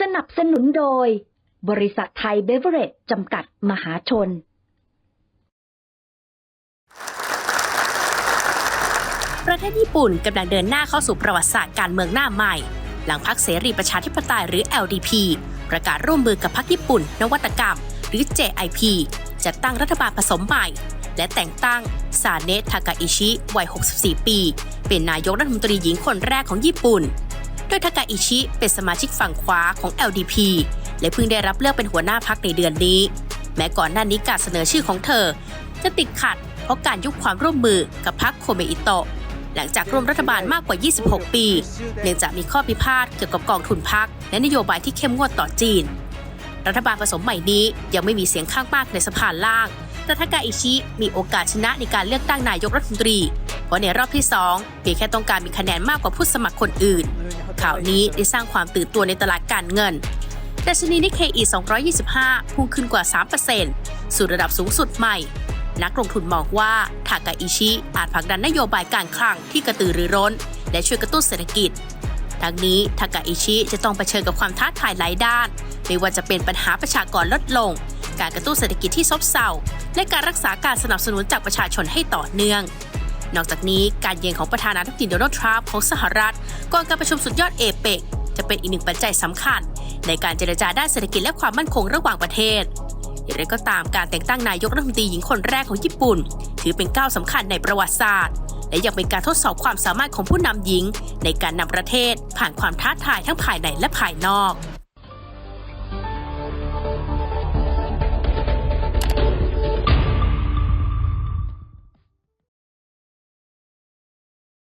สนับสนุนโดย บริษัทไทยเบเวอเรจจำกัดมหาชน ประเทศญี่ปุ่นกำลังเดินหน้าเข้าสู่ประวัติศาสตร์การเมืองหน้าใหม่ หลังพรรคเสรีประชาธิปไตยหรือ LDP ประกาศร่วมมือกับพรรคญี่ปุ่น นวัตกรรม หรือ JIP จัดตั้งรัฐบาลผสมใหม่ และแต่งตั้งซาเนะทากาอิชิ วัย 64 ปี เป็นนายกรัฐมนตรีหญิงคนแรกของญี่ปุ่น ดยทากาอิชิเป็นสมาชิกฝั่งขวาของ LDP และเพิ่งได้รับเลือกเป็นหัวหน้าพรรคในเดือนนี้ แม้ก่อนหน้านี้การเสนอชื่อของเธอ จะติดขัดเพราะการยุบความร่วมมือกับพรรคโคเมอิโตะหลังจากร่วมรัฐบาลมากกว่า 26 ปี เนื่องจากมีข้อพิพาทเกี่ยวกับกองทุนพักและนโยบายที่เข้มงวดต่อจีน รัฐบาลผสมใหม่นี้ยังไม่มีเสียงข้างมากในสภาล่าง แต่ทากาอิชิมีโอกาสชนะในการเลือกตั้งนายกรัฐมนตรี เพราะในรอบที่ 2 เพียงแค่ต้องการมีคะแนนมากกว่าผู้สมัครคนอื่น ข่าวนี้ได้สร้างความตื่นตัวในตลาดการเงินดัชนีนิเคอี225 พุ่งขึ้นกว่า 3%สู่ระดับสูงสุดใหม่ นักลงทุนมองว่าทากาอิชิอาจผลักดันนโยบายการคลังที่กระตือรือร้น และช่วยกระตุ้นเศรษฐกิจ ทั้งนี้ทากาอิชิจะต้องเผชิญกับความท้าทายหลายด้าน ไม่ว่าจะเป็นปัญหาประชากรลดลง การกระตุ้นเศรษฐกิจที่ซบเซา และการรักษาการสนับสนุนจากประชาชนให้ต่อเนื่อง นอกจากนี้การเยือนของประธานาธิบดีโดนัลด์ทรัมป์ของสหรัฐก่อนการประชุมสุดยอดเอเปกจะเป็นอีกหนึ่งปัจจัยสำคัญ ในการเจรจาด้านเศรษฐกิจและความมั่นคงระหว่างประเทศ อย่างไรก็ตามการแต่งตั้งนายกรัฐมนตรีหญิงคนแรกของญี่ปุ่น ถือเป็นก้าวสำคัญในประวัติศาสตร์ และยังเป็นการทดสอบความสามารถของผู้นำหญิง ในการนำประเทศผ่านความท้าทายทั้งภายในและภายนอก